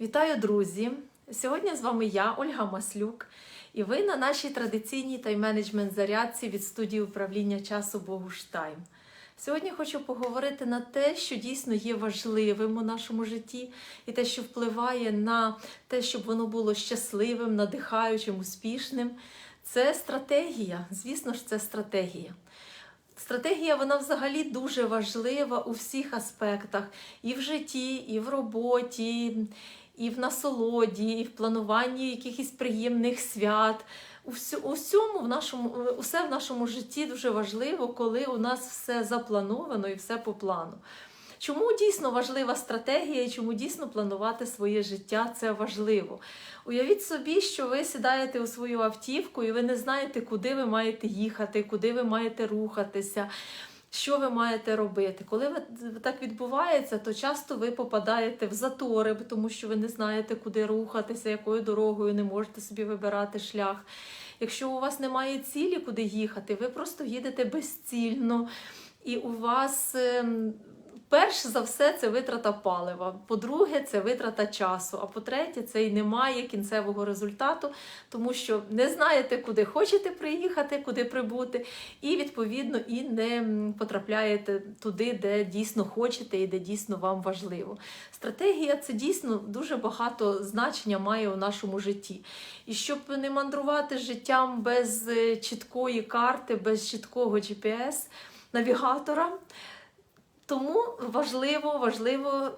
Вітаю, друзі! Сьогодні з вами я, Ольга Маслюк, і ви на нашій традиційній тайм-менеджмент зарядці від студії управління часу Богуштайм. Сьогодні хочу поговорити на те, що дійсно є важливим у нашому житті, і те, що впливає на те, щоб воно було щасливим, надихаючим, успішним. Це стратегія. Звісно ж, це стратегія. Стратегія вона взагалі дуже важлива у всіх аспектах, і в житті, і в роботі, і в насолоді, і в плануванні якихось приємних свят. У всьому в нашому, усе в нашому житті дуже важливо, коли у нас все заплановано і все по плану. Чому дійсно важлива стратегія і чому дійсно планувати своє життя це важливо? Уявіть собі, що ви сідаєте у свою автівку і ви не знаєте, куди ви маєте їхати, куди ви маєте рухатися. Що ви маєте робити? Коли ви- так відбувається, то часто ви попадаєте в затори, тому що ви не знаєте, куди рухатися, якою дорогою не можете собі вибирати шлях. Якщо у вас немає цілі, куди їхати, ви просто їдете безцільно, і у вас ем, перш за все це витрата палива. По-друге, це витрата часу. А по-третє, це і немає кінцевого результату, тому що не знаєте, куди хочете приїхати, куди прибути, і відповідно і не потрапляєте туди, де дійсно хочете і де дійсно вам важливо. Стратегія це дійсно дуже багато значення має у нашому житті. І щоб не мандрувати життям без е, чіткої карти, без чіткого GPS, навігатора. Тому важливо, важливо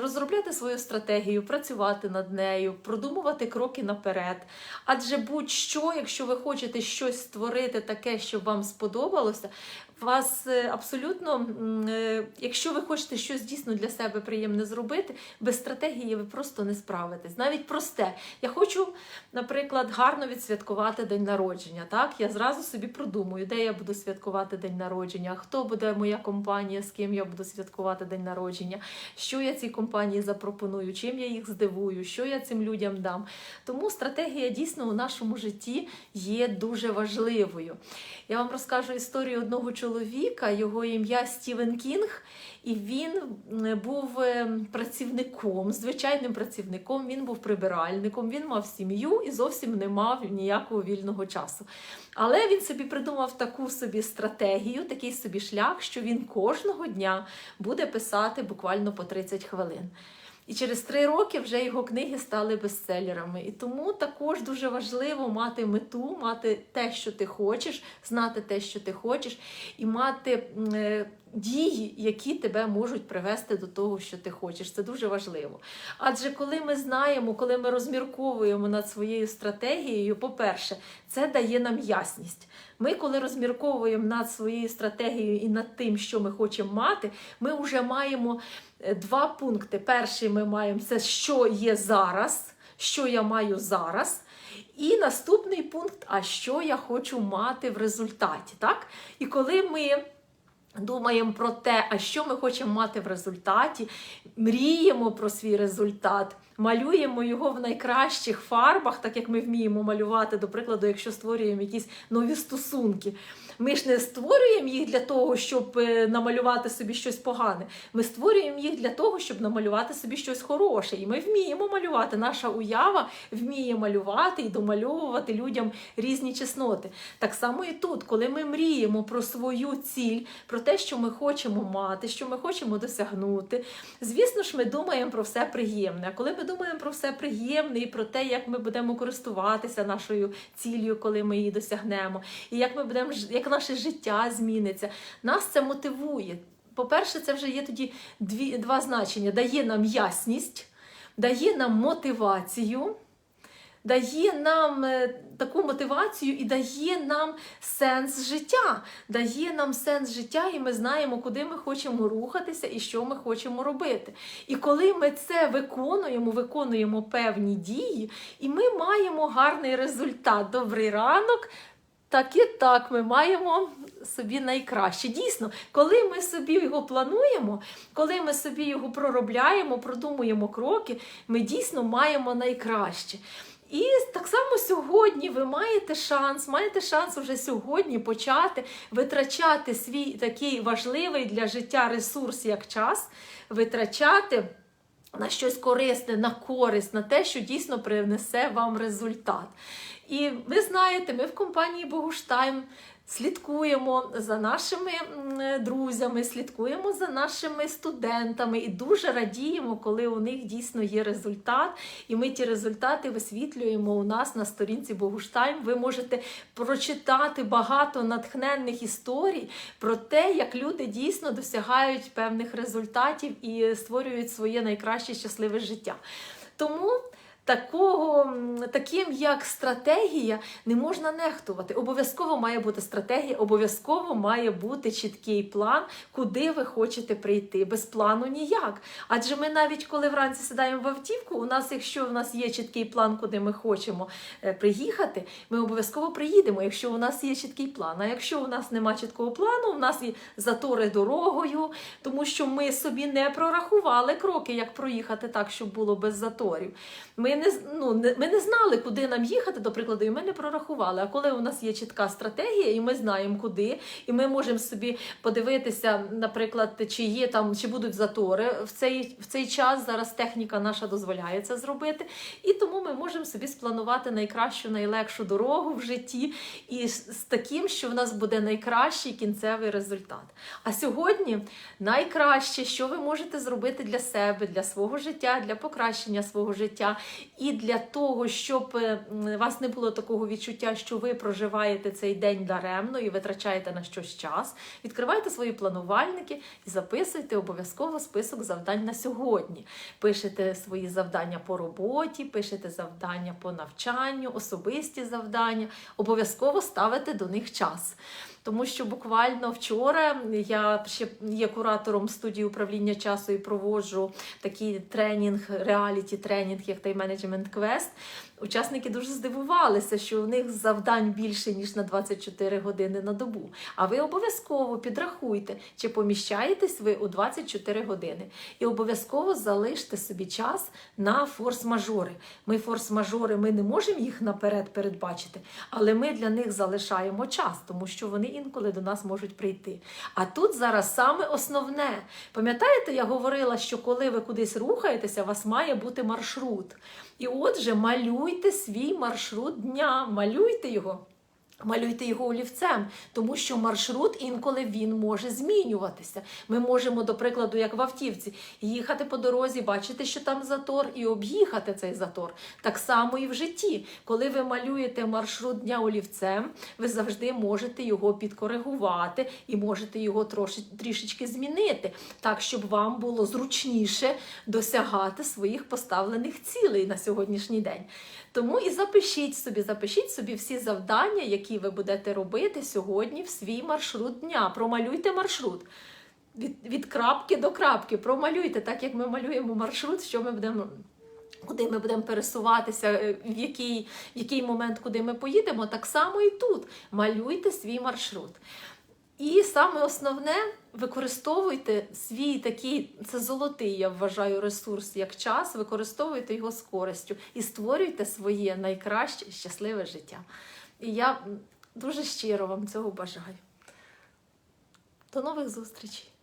розробляти свою стратегію, працювати над нею, продумувати кроки наперед. Адже будь-що, якщо ви хочете щось створити таке, щоб вам сподобалося, вас е, абсолютно, е, якщо ви хочете щось дійсно для себе приємне зробити, без стратегії ви просто не справитесь. Навіть просте. Я хочу, наприклад, гарно відсвяткувати день народження. Так, я зразу собі продумую, де я буду святкувати день народження, хто буде моя компанія, з ким я буду святкувати день народження, що я цій компанії запропоную, чим я їх здивую, що я цим людям дам. Тому стратегія дійсно у нашому житті є дуже важливою. Я вам розкажу історію одного чоловіка, його ім'я Стівен Кінг, і він був е, працівником, звичайним працівником, він був прибиральником, він мав сім'ю і зовсім не мав ніякого вільного часу. Але він собі придумав таку собі стратегію, такий собі шлях, що він кожного дня буде писати буквально по 30 хвилин. І через три роки вже його книги стали бестселерами. І тому також дуже важливо мати мету, мати те, що ти хочеш, знати те, що ти хочеш, і мати е, дії, які тебе можуть привести до того, що ти хочеш. Це дуже важливо. Адже коли ми знаємо, коли ми розмірковуємо над своєю стратегією, по-перше, це дає нам ясність. Ми, коли розмірковуємо над своєю стратегією і над тим, що ми хочемо мати, ми вже маємо е, два пункти. Перший ми маємо це, що є зараз, що я маю зараз. І наступний пункт, а що я хочу мати в результаті. Так? І коли ми думаємо про те, а що ми хочемо мати в результаті, мріємо про свій результат, малюємо його в найкращих фарбах, так як ми вміємо малювати, до прикладу, якщо створюємо якісь нові стосунки. Ми ж не створюємо їх для того, щоб е, намалювати собі щось погане. Ми створюємо їх для того, щоб намалювати собі щось хороше. І ми вміємо малювати. Наша уява вміє малювати і домальовувати людям різні чесноти. Так само і тут, коли ми мріємо про свою ціль, про те, що ми хочемо мати, що ми хочемо досягнути. Звісно ж, ми думаємо про все приємне. А коли ми думаємо про все приємне і про те, як ми будемо користуватися нашою ціллю, коли ми її досягнемо, і як ми будемо як наше життя зміниться, нас це мотивує. По-перше, це вже є тоді дві, два значення: дає нам ясність, дає нам мотивацію. Дає нам е, таку мотивацію і дає нам сенс життя. Дає нам сенс життя, і ми знаємо, куди ми хочемо рухатися і що ми хочемо робити. І коли ми це виконуємо, виконуємо певні дії, і ми маємо гарний результат. Добрий ранок. Так і так, ми маємо собі найкраще. Дійсно, коли ми собі його плануємо, коли ми собі його проробляємо, продумуємо кроки, ми дійсно маємо найкраще. І так само сьогодні ви маєте шанс, маєте шанс уже сьогодні почати витрачати свій такий важливий для життя ресурс, як час, витрачати на щось корисне, на користь, на те, що дійсно принесе вам результат. І ви знаєте, ми в компанії Богуштайм слідкуємо за нашими друзями, слідкуємо за нашими студентами і дуже радіємо, коли у них дійсно є результат. І ми ті результати висвітлюємо у нас на сторінці Богуштайм. Ви можете прочитати багато натхненних історій про те, як люди дійсно досягають певних результатів і створюють своє найкраще щасливе життя. Тому такого, таким як стратегія не можна нехтувати. Обов'язково має бути стратегія, обов'язково має бути чіткий план, куди ви хочете прийти. Без плану ніяк. Адже ми навіть коли вранці сідаємо в автівку, у нас, якщо у нас є чіткий план, куди ми хочемо е, приїхати, ми обов'язково приїдемо, якщо у нас є чіткий план. А якщо у нас немає чіткого плану, у нас є затори дорогою, тому що ми собі не прорахували кроки, як проїхати так, щоб було без заторів. Ми не, ну, не, ми не знали, куди нам їхати, до прикладу, і ми не прорахували. А коли у нас є чітка стратегія, і ми знаємо куди, і ми можемо собі подивитися, наприклад, чи є там, чи будуть затори в цей, в цей час. Зараз техніка наша дозволяє це зробити. І тому ми можемо собі спланувати найкращу, найлегшу дорогу в житті, і з з таким, що в нас буде найкращий кінцевий результат. А сьогодні найкраще, що ви можете зробити для себе, для свого життя, для покращення свого життя, і для того, щоб е, у вас не було такого відчуття, що ви проживаєте цей день даремно і витрачаєте на щось час. Відкривайте свої планувальники і записуйте обов'язково список завдань на сьогодні. Пишете свої завдання по роботі, пишете завдання по навчанню, особисті завдання. Обов'язково ставите до них час. Тому що буквально вчора я ще є куратором студії управління часу і проводжу такий тренінг, реаліті тренінг, як Time менеджмент Quest. Учасники дуже здивувалися, що у них завдань більше ніж на 24 години на добу. А ви обов'язково підрахуйте, чи поміщаєтесь ви у 24 години. І обов'язково залиште собі час на форс-мажори. Ми форс-мажори, ми не можемо їх наперед передбачити, але ми для них залишаємо час, тому що вони інколи до нас можуть прийти. А тут зараз саме основне. Пам'ятаєте, я говорила, що коли ви кудись рухаєтеся, у вас має бути маршрут. І отже, малюйте свій маршрут дня, малюйте його. Малюйте його олівцем, тому що маршрут інколи він може змінюватися. Ми можемо, до прикладу, як в автівці, їхати по дорозі, бачити, що там затор, і об'їхати цей затор. Так само і в житті. Коли ви малюєте маршрут дня олівцем, ви завжди можете його підкоригувати і можете його трошки, трішечки змінити, так, щоб вам було зручніше досягати своїх поставлених цілей на сьогоднішній день. Тому і запишіть собі, запишіть собі всі завдання, які ви будете робити сьогодні в свій маршрут дня. Промалюйте маршрут. Від, від крапки до крапки. Промалюйте, так як ми малюємо маршрут, що ми будемо. Куди ми будемо пересуватися, е, в який, в який момент, куди ми поїдемо, так само і тут. Малюйте свій маршрут. І саме основне, використовуйте свій такий, це золотий, я вважаю, ресурс як час, використовуйте його з користю і створюйте своє найкраще щасливе життя. І я дуже щиро вам цього бажаю. До нових зустрічей!